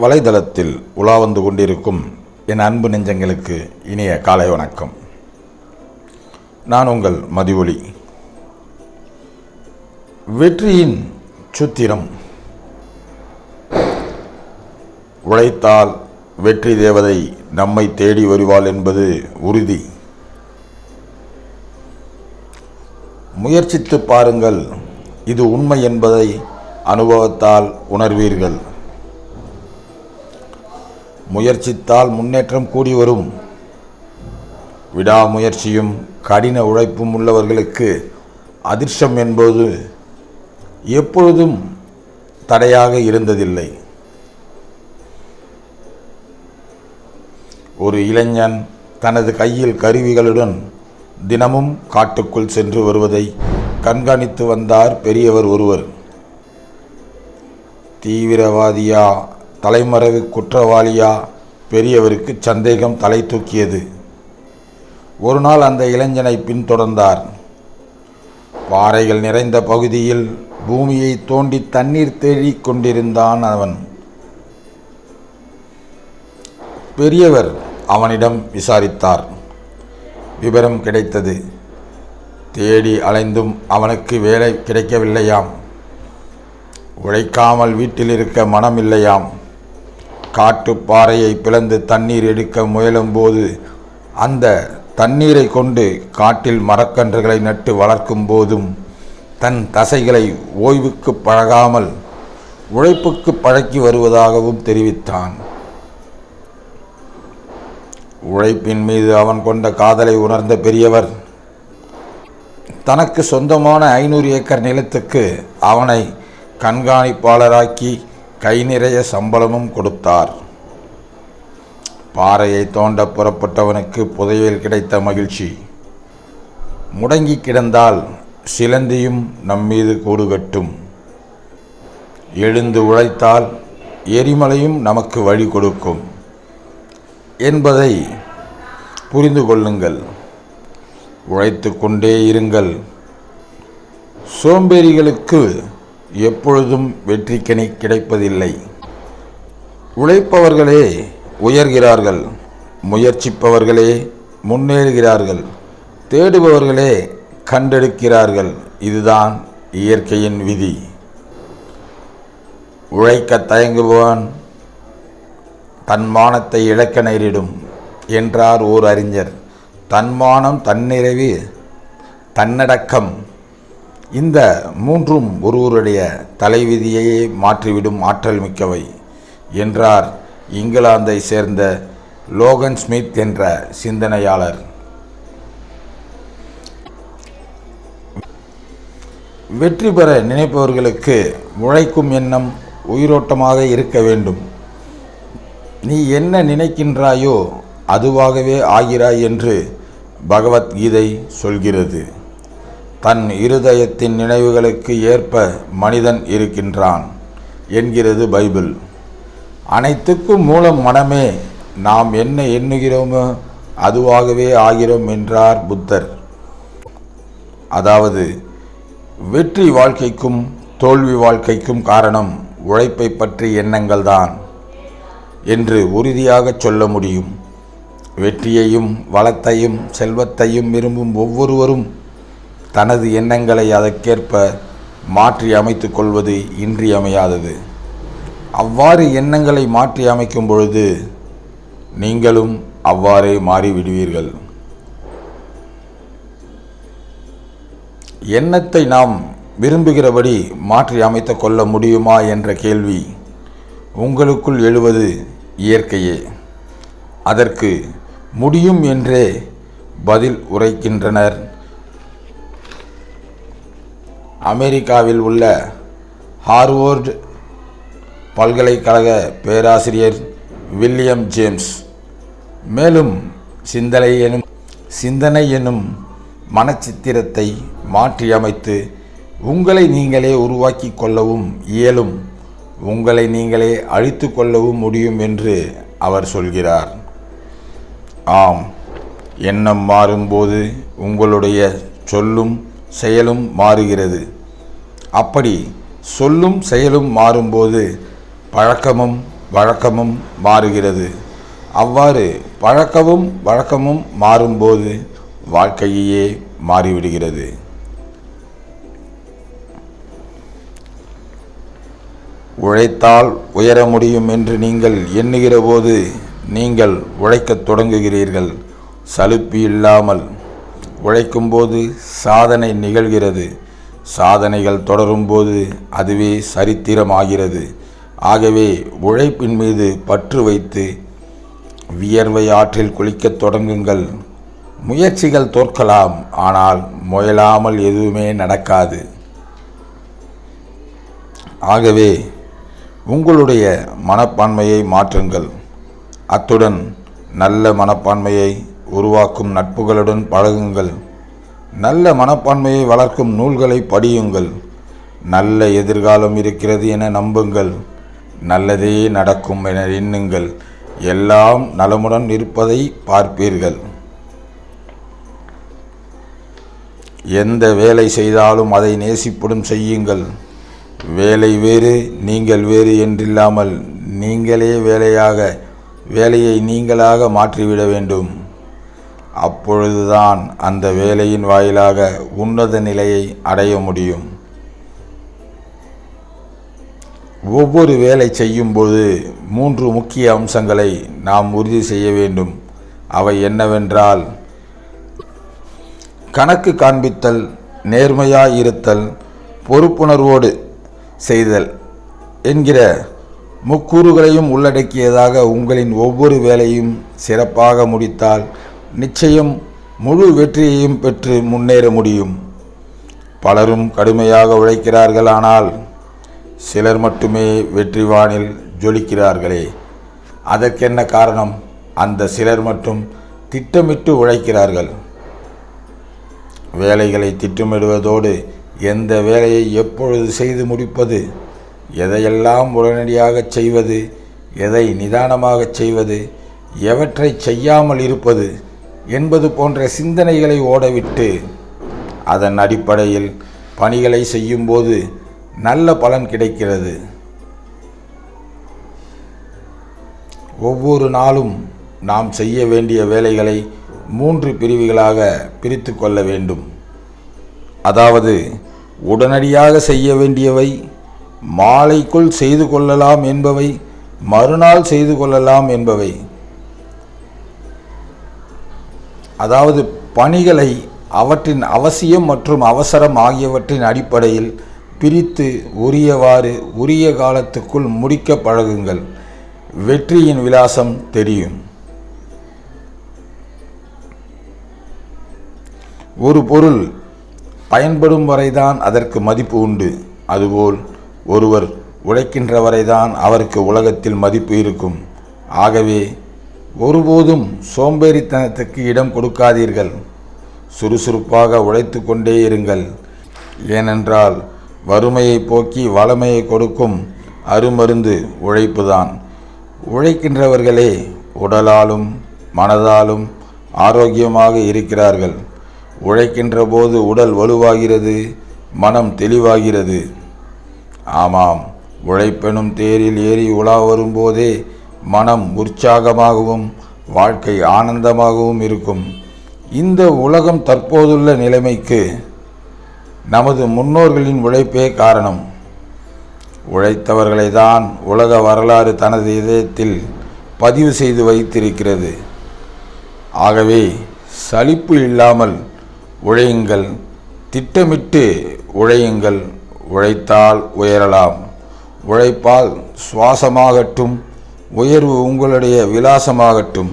வலைதளத்தில் உலா வந்து கொண்டிருக்கும் என் அன்பு நெஞ்சங்களுக்கு இனிய காலை வணக்கம். நான் உங்கள் மதிவொளி வெற்றியின் சுத்திரம். உழைத்தால் வெற்றி தேவதை நம்மை தேடி வருவாள் என்பது உறுதி. முயற்சித்து பாருங்கள் இது உண்மை என்பதை அனுபவத்தால் உணர்வீர்கள். முயற்சித்தால் முன்னேற்றம் கூடி வரும். விடாமுயற்சியும் கடின உழைப்பும் உள்ளவர்களுக்கு அதிர்ஷ்டம் என்பது எப்பொழுதும் தடையாக இருந்ததில்லை. ஒரு இளைஞன் தனது கையில் கருவிகளுடன் தினமும் காட்டுக்குள் சென்று வருவதை கண்காணித்து வந்தார் பெரியவர் ஒருவர். தீவிரவாதியா தலைமறைவு குற்றவாளியா பெரியவருக்கு சந்தேகம் தலை தூக்கியது. ஒரு நாள் அந்த இளைஞனை பின்தொடர்ந்தார். பாறைகள் நிறைந்த பகுதியில் பூமியை தோண்டி தண்ணீர் தேடிக் கொண்டிருந்தான் அவன். பெரியவர் அவனிடம் விசாரித்தார். விவரம் கிடைத்தது. தேடி அலைந்தும் அவனுக்கு வேலை கிடைக்கவில்லையாம். உழைக்காமல் வீட்டில் இருக்க மனமில்லையாம். இல்லையாம் பாறையை பிளந்து தண்ணீர் எடுக்க முயலும்போது அந்த தண்ணீரை கொண்டு காட்டில் மரக்கன்றுகளை நட்டு வளர்க்கும் போதும் தன் தசைகளை ஓய்வுக்கு பழகாமல் உழைப்புக்கு பழக்கி வருவதாகவும் தெரிவித்தான். உழைப்பின் மீது அவன் கொண்ட காதலை உணர்ந்த பெரியவர் தனக்கு சொந்தமான ஐநூறு ஏக்கர் நிலத்துக்கு அவனை கண்காணிப்பாளராக்கி கை நிறைய சம்பளமும் கொடுத்தார். பாறையை தோண்ட புறப்பட்டவனுக்கு புதையல் கிடைத்த மகிழ்ச்சி. முடங்கி கிடந்தால் சிலந்தியும் நம்மீது கூடுகட்டும் எழுந்து உழைத்தால் எரிமலையும் நமக்கு வழி கொடுக்கும். என்பதை புரிந்து கொள்ளுங்கள். உழைத்து கொண்டே இருங்கள். சோம்பேறிகளுக்கு எப்பொழுதும் வெற்றிக்கனி கிடைப்பதில்லை. உழைப்பவர்களே உயர்கிறார்கள். முயற்சிப்பவர்களே முன்னேறுகிறார்கள். தேடுபவர்களே கண்டெடுக்கிறார்கள். இதுதான் இயற்கையின் விதி. உழைக்க தயங்குபவன் தன்மானத்தை இழக்க நேரிடும் என்றார் ஓர் அறிஞர். தன்மானம் தன்னிறைவு தன்னடக்கம். இந்த மூன்றும் ஒருவருடைய தலைவிதியையே மாற்றிவிடும் ஆற்றல் மிக்கவை என்றார் இங்கிலாந்தை சேர்ந்த லோகன் ஸ்மித் என்ற சிந்தனையாளர். வெற்றி பெற நினைப்பவர்களுக்கு உழைக்கும் எண்ணம் உயிரோட்டமாக இருக்க வேண்டும். நீ என்ன நினைக்கின்றாயோ அதுவாகவே ஆகிறாய் என்று பகவத்கீதை சொல்கிறது. தன் இருதயத்தின் நினைவுகளுக்கு ஏற்ப மனிதன் இருக்கின்றான் என்கிறது பைபிள். அனைத்துக்கும் மூலம் மனமே நாம் என்ன எண்ணுகிறோமோ அதுவாகவே ஆகிறோம் என்றார் புத்தர். அதாவது வெற்றி வாழ்க்கைக்கும் தோல்வி வாழ்க்கைக்கும் காரணம் உழைப்பை பற்றி எண்ணங்கள்தான் என்று உறுதியாக சொல்ல முடியும். வெற்றியையும் வளத்தையும் செல்வத்தையும் விரும்பும் ஒவ்வொருவரும் தனது எண்ணங்களை அதற்கேற்ப மாற்றி அமைத்து கொள்வது இன்றியமையாதது. அவ்வாறு எண்ணங்களை மாற்றி அமைக்கும் பொழுது நீங்களும் அவ்வாறே மாறிவிடுவீர்கள். எண்ணத்தை நாம் விரும்புகிறபடி மாற்றி அமைத்து கொள்ள முடியுமா என்ற கேள்வி உங்களுக்குள் எழுவது இயற்கையே. அதற்கு முடியும் என்றே பதில் உரைக்கின்றனர். அமெரிக்காவில் உள்ள ஹார்வர்டு பல்கலைக்கழக பேராசிரியர் வில்லியம் ஜேம்ஸ். மேலும் சிந்தனை எனும் சிந்தனை எனும் மனச்சித்திரத்தை மாற்றியமைத்து உங்களை நீங்களே உருவாக்கி கொள்ளவும் இயலும் உங்களை நீங்களே அழித்து கொள்ளவும் முடியும் என்று அவர் சொல்கிறார். ஆம் எண்ணம் மாறும்போது உங்களுடைய சொல்லும் செயலும் மாறுகிறது. அப்படி சொல்லும் செயலும் மாறும்போது பழக்கமும் வழக்கமும் மாறுகிறது. அவ்வாறு பழக்கமும் வழக்கமும் மாறும்போது வாழ்க்கையே மாறிவிடுகிறது. உழைத்தால் உயர முடியும் என்று நீங்கள் எண்ணுகிற போது நீங்கள் உழைக்கத் தொடங்குகிறீர்கள். சலுப்பி இல்லாமல் உழைக்கும்போது சாதனை நிகழ்கிறது. சாதனைகள் தொடரும்போது அதுவே சரித்திரமாகிறது. ஆகவே உழைப்பின் மீது பற்று வைத்து வியர்வை ஆற்றில் குளிக்கத் தொடங்குங்கள். முயற்சிகள் தோற்கலாம் ஆனால் முயலாமல் எதுவுமே நடக்காது. ஆகவே உங்களுடைய மனப்பான்மையை மாற்றுங்கள். அத்துடன் நல்ல மனப்பான்மையை உருவாக்கும் நட்புகளுடன் பழகுங்கள். நல்ல மனப்பான்மையை வளர்க்கும் நூல்களை படியுங்கள். நல்ல எதிர்காலம் இருக்கிறது என நம்புங்கள். நல்லதே நடக்கும் என எண்ணுங்கள். எல்லாம் நலமுடன் இருப்பதை பார்ப்பீர்கள். எந்த வேலை செய்தாலும் அதை நேசிப்புடன் செய்யுங்கள். வேலை வேறு நீங்கள் வேறு என்றில்லாமல் நீங்களே வேலையாக வேலையை நீங்களாக மாற்றிவிட வேண்டும். அப்பொழுதுதான் அந்த வேலையின் வாயிலாக உன்னத நிலையை அடைய முடியும். ஒவ்வொரு வேலை செய்யும்போது மூன்று முக்கிய அம்சங்களை நாம் உறுதி செய்ய வேண்டும். அவை என்னவென்றால் கணக்கு காண்பித்தல் நேர்மையாயிருத்தல் பொறுப்புணர்வோடு செய்தல் என்கிற முக்கூறுகளையும் உள்ளடக்கியதாக உங்களின் ஒவ்வொரு வேலையும் சிறப்பாக முடித்தால் நிச்சயம் முழு வெற்றியையும் பெற்று முன்னேற முடியும். பலரும் கடுமையாக உழைக்கிறார்கள் ஆனால் சிலர் மட்டுமே வெற்றி வானில் ஜொலிக்கிறார்களே. அதற்கென்ன காரணம்? அந்த சிலர் மட்டும் திட்டமிட்டு உழைக்கிறார்கள். வேலைகளை திட்டமிடுவதோடு எந்த வேலையை எப்பொழுது செய்து முடிப்பது? எதையெல்லாம் உடனடியாக செய்வது? எதை நிதானமாகச் செய்வது? எவற்றை செய்யாமல் இருப்பது? என்பது போன்ற சிந்தனைகளை ஓடவிட்டு அதன் அடிப்படையில் பணிகளை செய்யும்போது நல்ல பலன் கிடைக்கிறது. ஒவ்வொரு நாளும் நாம் செய்ய வேண்டிய வேலைகளை மூன்று பிரிவுகளாக பிரித்து கொள்ள வேண்டும். அதாவது உடனடியாக செய்ய வேண்டியவை மாலைக்குள் செய்து கொள்ளலாம் என்பவை மறுநாள் செய்து கொள்ளலாம் என்பவை. அதாவது பணிகளை அவற்றின் அவசியம் மற்றும் அவசரம் ஆகியவற்றின் அடிப்படையில் பிரித்து உரியவாறு உரிய காலத்துக்குள் முடிக்க பழகுங்கள். வெற்றியின் விலாசம் தெரியும். ஒரு பொருள் பயன்படும் வரைதான் அதற்கு மதிப்பு உண்டு. அதுபோல் ஒருவர் உழைக்கின்ற வரைதான் அவருக்கு உலகத்தில் மதிப்பு இருக்கும். ஆகவே ஒருபோதும் சோம்பேறித்தனத்துக்கு இடம் கொடுக்காதீர்கள். சுறுசுறுப்பாக உழைத்து கொண்டே இருங்கள். ஏனென்றால் வறுமையை போக்கி வளமையை கொடுக்கும் அருமருந்து உழைப்புதான். உழைக்கின்றவர்களே உடலாலும் மனதாலும் ஆரோக்கியமாக இருக்கிறார்கள். உழைக்கின்ற போது உடல் வலுவாகிறது மனம் தெளிவாகிறது. ஆமாம் உழைப்பெனும் தேரில் ஏறி உலா வரும்போதே மனம் உற்சாகமாகவும் வாழ்க்கை ஆனந்தமாகவும் இருக்கும். இந்த உலகம் தற்போதுள்ள நிலைமைக்கு நமது முன்னோர்களின் உழைப்பே காரணம். உழைத்தவர்களை தான் உலக வரலாறு தனது இதயத்தில் பதிவு செய்து வைத்திருக்கிறது. ஆகவே சலிப்பு இல்லாமல் உழையுங்கள். திட்டமிட்டு உழையுங்கள். உழைத்தால் உயரலாம். உழைப்பால் சுவாசமாகட்டும். உயர்வு உங்களுடைய விலாசமாகட்டும்.